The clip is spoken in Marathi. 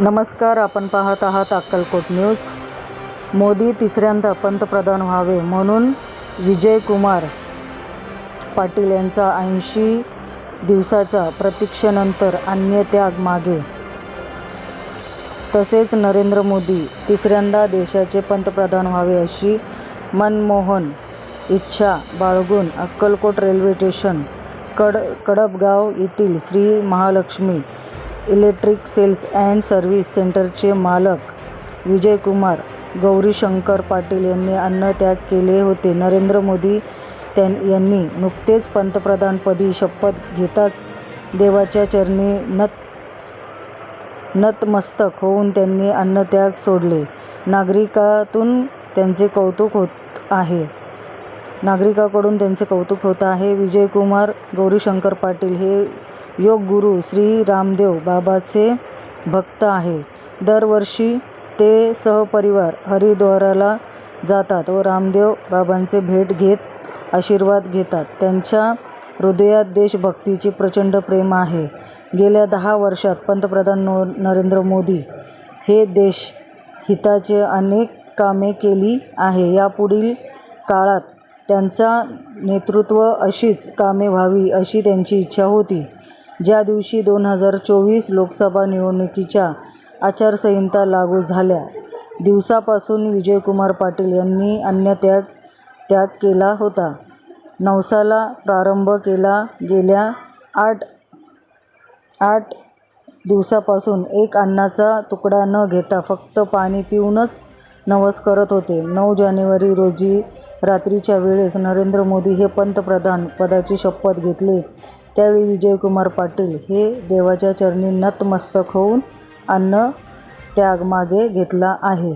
नमस्कार आपण पाहत आहात अक्कलकोट न्यूज. मोदी तिसऱ्यांदा पंतप्रधान व्हावे म्हणून विजयकुमार पाटील यांचा ऐंशी दिवसाचा प्रतीक्षेनंतर अन्नत्याग मागे. तसेच नरेंद्र मोदी तिसऱ्यांदा देशाचे पंतप्रधान व्हावे अशी मनमोहन इच्छा बाळगून अक्कलकोट रेल्वे स्टेशन कड कडबगाव येथील Shri Mahalakshmi electric sales and service सेंटरचे मालक विजयकुमार गौरीशंकर पाटील यांनी अन्नत्याग केले होते. नरेंद्र मोदी त्यां यांनी नुकतेच पंतप्रधानपदी शपथ घेताच देवाच्या चरणी नत नतमस्तक होऊन त्यांनी अन्नत्याग सोडले. नागरिकातून त्यांचे कौतुक होत आहे. नागरिकाकडून त्यांचे कौतुक होत आहे. विजयकुमार गौरीशंकर पाटील हे योग गुरु श्री रामदेव बाबाचे भक्त आहे. दरवर्षी ते सहपरिवार हरिद्वाराला जातात व रामदेव बाबांचे भेट घेत आशीर्वाद घेतात. त्यांच्या हृदयात देशभक्तीचे प्रचंड प्रेम आहे. गेल्या दहा वर्षात पंतप्रधान नो नरेंद्र मोदी हे देश हिताचे अनेक कामे केली आहे. यापुढील काळात त्यांचा नेतृत्व अशीच कामे व्हावी अशी त्यांची इच्छा होती. ज्या दिवशी दोन हजार चोवीस लोकसभा निवडणुकीच्या आचारसंहिता लागू झाल्या दिवसापासून विजयकुमार पाटील यांनी अन्नत्याग त्याग केला होता. नवसाला प्रारंभ केला गेल्या आठ आठ दिवसापासून एक अन्नाचा तुकडा न घेता फक्त पाणी पिऊनच नवस करत होते. नऊ जानेवारी रोजी रात्रीच्या वेळेस नरेंद्र मोदी हे पंतप्रधान पदाची शपथ घेतले. त्यावेळी विजयकुमार पाटील हे देवाच्या चरणी नतमस्तक होऊन अन्न त्याग मागे घेतला आहे.